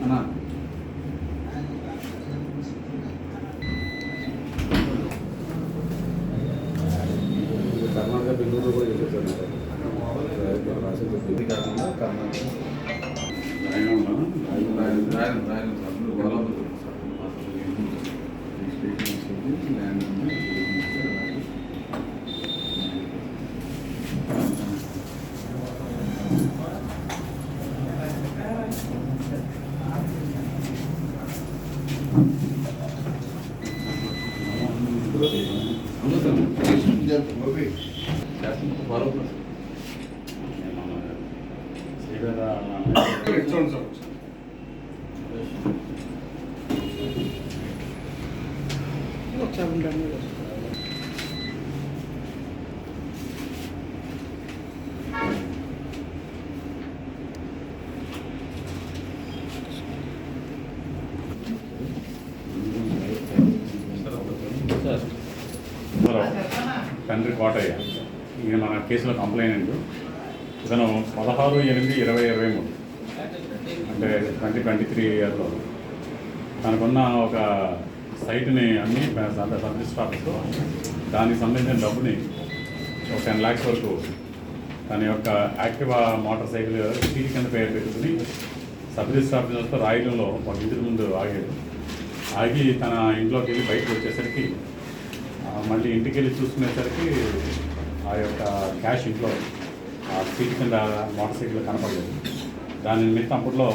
అన్నా కర్ణాటక బెంగళూరు కూడా చేసేసారు ఇది కాకుండా కర్ణాటక తండ్రి కోటయ్య. ఈయన మన కేసులో కంప్లైంట్ ఇతను పదహారు ఎనిమిది ఇరవై ఇరవై మూడు అంటే ట్వంటీ ట్వంటీ త్రీ ఇయర్లో తనకున్న ఒక సైట్ని అన్ని సబ్ స్టాఫ్తో దానికి సంబంధించిన డబ్బుని ఒక టెన్ ల్యాక్స్ వరకు తన యొక్క యాక్టివా మోటార్ సైకిల్ సీట్ కింద పేరు పెట్టుకుని సబ్ రిజిస్టర్ రాయడంలో ఒక ఇంటి ముందు ఆగాడు. ఆగి తన ఇంట్లోకి వెళ్ళి బయటకు వచ్చేసరికి మళ్ళీ ఇంటికి వెళ్ళి చూసుకునేసరికి ఆ యొక్క క్యాష్ ఇంట్లో ఆ సీట్ కింద మోటార్ సైకిల్ కనపడలేదు. దాని నిమిత్తం అప్పట్లో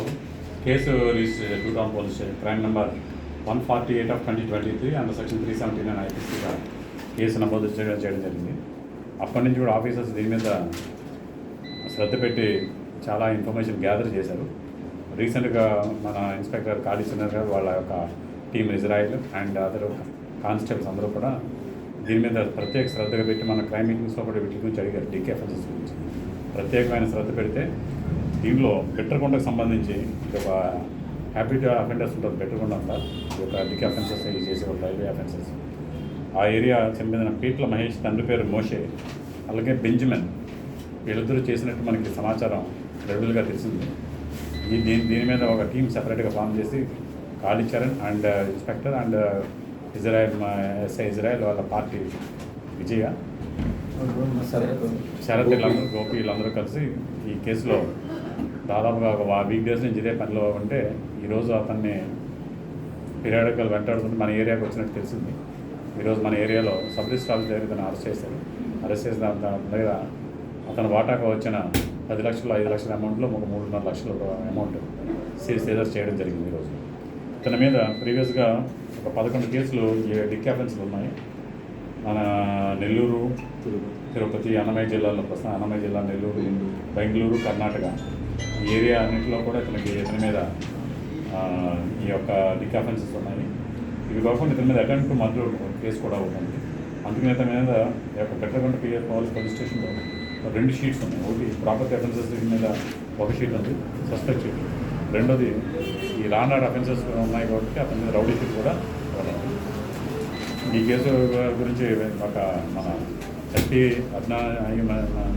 case register two town police crime number one forty eight of twenty twenty three and section three seventy nine ఐపీసీగా case నమోదు చేయడం చేయడం జరిగింది. అప్పటి నుంచి కూడా ఆఫీసర్స్ దీని మీద శ్రద్ధ పెట్టి చాలా ఇన్ఫర్మేషన్ గ్యాదర్ చేశారు. రీసెంట్గా మన ఇన్స్పెక్టర్ కాళీచంద్ర గారు వాళ్ళ యొక్క team Israel and other constables అందరూ కూడా దీని మీద ప్రత్యేక శ్రద్ధగా పెట్టి మన క్రైమ్ మీటింగ్స్లో కూడా వీటి గురించి అడిగారు డికేఎఫ్ఎస్ఎస్ గురించి. ప్రత్యేకమైన శ్రద్ధ పెడితే దీనిలో పెట్టకుండా సంబంధించి ఒక హ్యాబిట్ అఫెండర్స్ ఉంటుంది. కొండ అంతా ఈ యొక్క డికే అఫెన్సెస్ చేసే ఒక రైల్వే అఫెన్సెస్ ఆ ఏరియా చెందిన పీట్ల మహేష్ తండ్రి పేరు మోషే అలాగే బెంజమిన్ వీళ్ళిద్దరూ చేసినట్టు మనకి సమాచారం రెగ్యులర్గా తెలిసింది. ఈ దీని దీని మీద ఒక టీం సెపరేట్గా ఫామ్ చేసి Kalicharan and inspector and Israel మా ఎస్ఐ ఇజ్రాయెల్ వాళ్ళ పార్టీ విజయ. శరత్ వీళ్ళందరూ గోపి వీళ్ళందరూ కలిసి ఈ కేసులో దాదాపుగా ఒక వీక్ డేస్ నుంచి ఇదే పనిలో ఉంటే ఈరోజు అతన్ని పీరియాడికల్ వెంటాడుతుంటే మన ఏరియాకి వచ్చినట్టు తెలిసింది. ఈరోజు మన ఏరియాలో సబ్ రిజిస్టర్ ఆఫీస్ దగ్గర ఇతను అరెస్ట్ చేశారు. అరెస్ట్ చేసిన దాని దగ్గర అతను వాటాకు వచ్చిన పది లక్షలు ఐదు లక్షల అమౌంట్లో ఒక మూడున్నర లక్షల అమౌంట్ సీజర్ చేయడం జరిగింది ఈరోజు ఇతని మీద ప్రీవియస్గా ఒక పదకొండు కేసులు డిక్ ఉన్నాయి. మన నెల్లూరు తిరుపతి అన్నమయ్య జిల్లాలో ప్రస్తుతం అన్నమయ్య జిల్లా నెల్లూరు బెంగళూరు కర్ణాటక ఈ ఏరియా అన్నింటిలో కూడా ఇతనికి ఇతని మీద ఈ యొక్క డిక్ అఫెన్సెస్ ఉన్నాయి. ఇవి కాకుండా ఇతని మీద అటెంప్ట్ టు మర్డర్ కేసు కూడా ఉంటుంది అందుకని ఇతని మీద ఈ యొక్క పెట్టకుండా పిఎఫ్ పోలీస్ పోలీస్ స్టేషన్లో రెండు షీట్స్ ఉన్నాయి. ఒకటి ప్రాపర్టీ అఫెన్సెస్ మీద ఒక షీట్ ఉంది సస్పెక్ట్ షీట్. రెండోది ఈ లాండ్ అఫెన్సెస్ ఉన్నాయి కాబట్టి అతని మీద రౌడీ కూడా ఈ కేసు గురించి ఒక మన ఎస్పీ అద్నా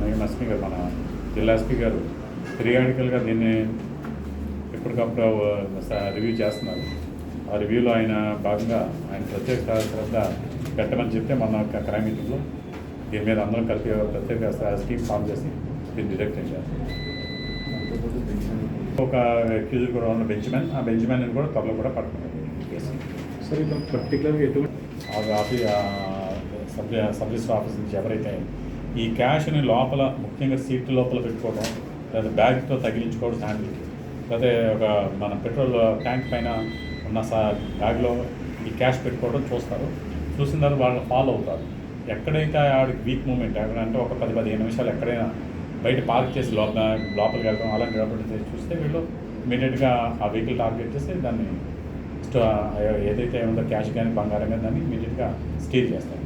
నయీం ఎస్పీ గారు మన జిల్లా ఎస్పీ గారు పీరియాడికల్గా దీన్ని ఎప్పటికప్పుడు రివ్యూ చేస్తున్నారు. ఆ రివ్యూలో ఆయన భాగంగా ఆయన ప్రత్యేక శ్రద్ధ పెట్టమని చెప్తే మన క్రైమ్ మీటింగ్లో దీని మీద అందరం కలిపి ప్రత్యేక స్కీమ్ ఫామ్ చేసి దీన్ని డిటెక్ట్ చేయాలి ఒక అక్యూజ్ కూడా ఉన్న బెంచ్మెన్ ఆ బెంచ్మెన్ కూడా త్వరలో కూడా కేసు సార్ ఇతను పర్టికులర్గా ఎటువంటి ఆ ఆఫీ సబ్ సబ్ రిజిస్టర్ ఆఫీస్ నుంచి ఎవరైతే ఈ క్యాష్ని లోపల ముఖ్యంగా సీట్ లోపల పెట్టుకోవడం లేదా బ్యాగ్తో తగిలించుకోవడం హ్యాండిల్కి లేకపోతే ఒక మన పెట్రోల్ ట్యాంక్ పైన ఉన్న సా బ్యాగ్లో ఈ క్యాష్ పెట్టుకోవడం చూస్తారు. చూసిన తర్వాత వాళ్ళు ఫాలో అవుతారు. ఎక్కడైతే ఆడికి వీక్ మూమెంట్ ఎక్కడ అంటే ఒక పది పదిహేను నిమిషాలు ఎక్కడైనా బయట పార్క్ చేసి లోపల లోపలికి వెళ్ళడం అలాంటి లోపల చూస్తే వీళ్ళు ఇమీడియట్గా ఆ వెహికల్ టార్గెట్ చేసి దాన్ని ఏదైతే ఉందో క్యాష్ కానీ బంగారం కానీ దాన్ని ఇమీడియట్గా స్టీల్ చేస్తారు.